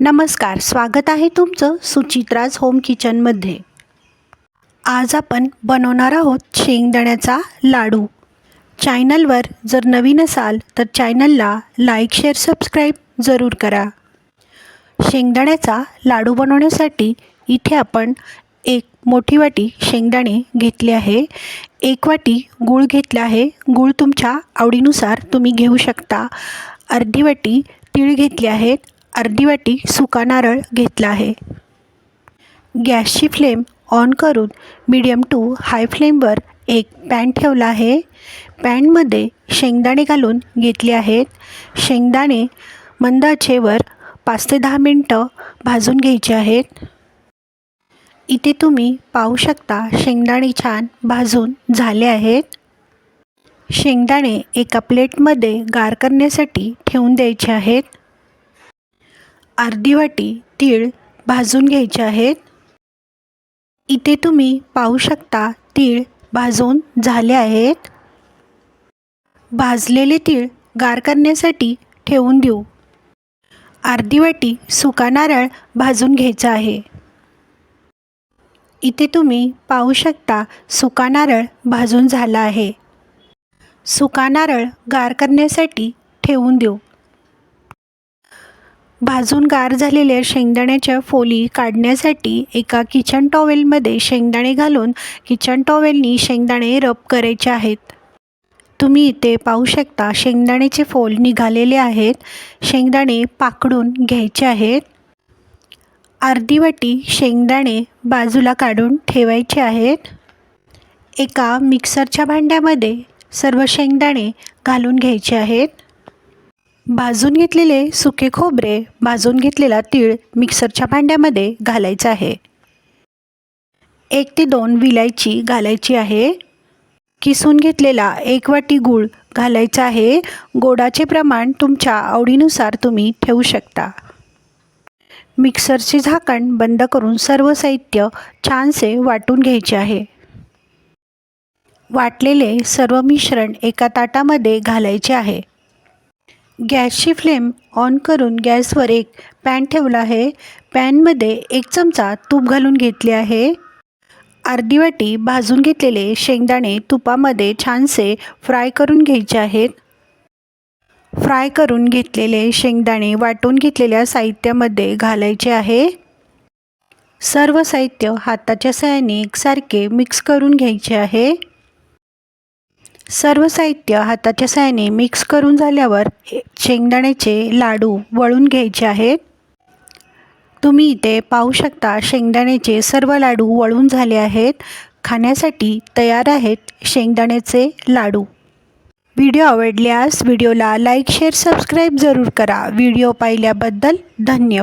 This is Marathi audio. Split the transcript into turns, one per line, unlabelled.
नमस्कार स्वागत आहे तुमचं सुचित्राज होम किचनमध्ये. आज आपण बनवणार आहोत शेंगदाण्याचा लाडू. चॅनलवर जर नवीन असाल तर चॅनलला लाईक शेअर सबस्क्राईब जरूर करा. शेंगदाण्याचा लाडू बनवण्यासाठी इथे आपण एक मोठी वाटी शेंगदाणे घेतले आहे. एक वाटी गूळ घेतला आहे. गूळ तुमच्या आवडीनुसार तुम्ही घेऊ शकता. अर्धी वाटी तीळ घेतले आहेत अर्धी वाटी सुका नारळ घेतला आहे. गॅसची फ्लेम ऑन करून मीडियम टू हाय फ्लेमवर एक पॅन ठेवला आहे. पॅनमध्ये शेंगदाणे घालून घेतले आहेत. शेंगदाणे मंद आचेवर पाच ते दहा मिनटं भाजून घ्यायचे आहेत. इथे तुम्ही पाहू शकता शेंगदाणे छान भाजून झाले आहेत. शेंगदाणे एका प्लेटमध्ये गार करण्यासाठी ठेवून द्यायचे आहेत. अर्धी वाटी तीळ भाजून घ्यायचे आहेत. इथे तुम्ही पाहू शकता तीळ भाजून झाले आहेत. भाजलेले तीळ गार करण्यासाठी ठेवून देऊ. अर्धी वाटी सुका नारळ भाजून घ्यायचा आहे. इथे तुम्ही पाहू शकता सुका नारळ भाजून झाला आहे. सुका नारळ गार करण्यासाठी ठेवून देऊ. भाजून गार झालेल्या शेंगदाण्याच्या फोली काढण्यासाठी एका किचन टॉवेलमध्ये शेंगदाणे घालून किचन टॉवेलनी शेंगदाणे रब करायचे आहेत. तुम्ही इथे पाहू शकता शेंगदाण्याचे फोल निघालेले आहेत. शेंगदाणे पाकडून घ्यायचे आहेत. अर्धी वाटी शेंगदाणे बाजूला काढून ठेवायचे आहेत. एका मिक्सरच्या भांड्यामध्ये सर्व शेंगदाणे घालून घ्यायचे आहेत. भाजून घेतलेले सुके खोबरे भाजून घेतलेला तीळ मिक्सरच्या भांड्यामध्ये घालायचं आहे. एक ते दोन विलायची घालायची आहे. किसून घेतलेला एक वाटी गूळ घालायचा आहे. गोडाचे प्रमाण तुमच्या आवडीनुसार तुम्ही ठेवू शकता. मिक्सरचे झाकण बंद करून सर्व साहित्य छानसे वाटून घ्यायचे आहे. वाटलेले सर्व मिश्रण एका ताटामध्ये घालायचे आहे. गॅसची फ्लेम ऑन करून गॅसवर एक पॅन ठेवला आहे. पॅनमध्ये एक चमचा तूप घालून घेतले आहे. अर्धी वाटी भाजून घेतलेले शेंगदाणे तुपामध्ये छानसे फ्राय करून घ्यायचे आहेत. फ्राय करून घेतलेले शेंगदाणे वाटून घेतलेल्या साहित्यामध्ये घालायचे आहे. सर्व साहित्य हाताच्या सहाय्याने एकसारखे मिक्स करून घ्यायचे आहे. सर्व साहित्य हाताच्या सहाय्याने मिक्स करून झाल्यावर शेंगदाण्याचे लाडू वळून घ्यायचे आहेत. तुम्ही इथे पाहू शकता शेंगदाण्याचे सर्व लाडू वळून झाले आहेत. खाण्यासाठी तयार आहेत शेंगदाण्याचे लाडू. व्हिडिओ आवडल्यास व्हिडिओला लाईक शेअर सबस्क्राईब जरूर करा. व्हिडिओ पाहिल्याबद्दल धन्यवाद.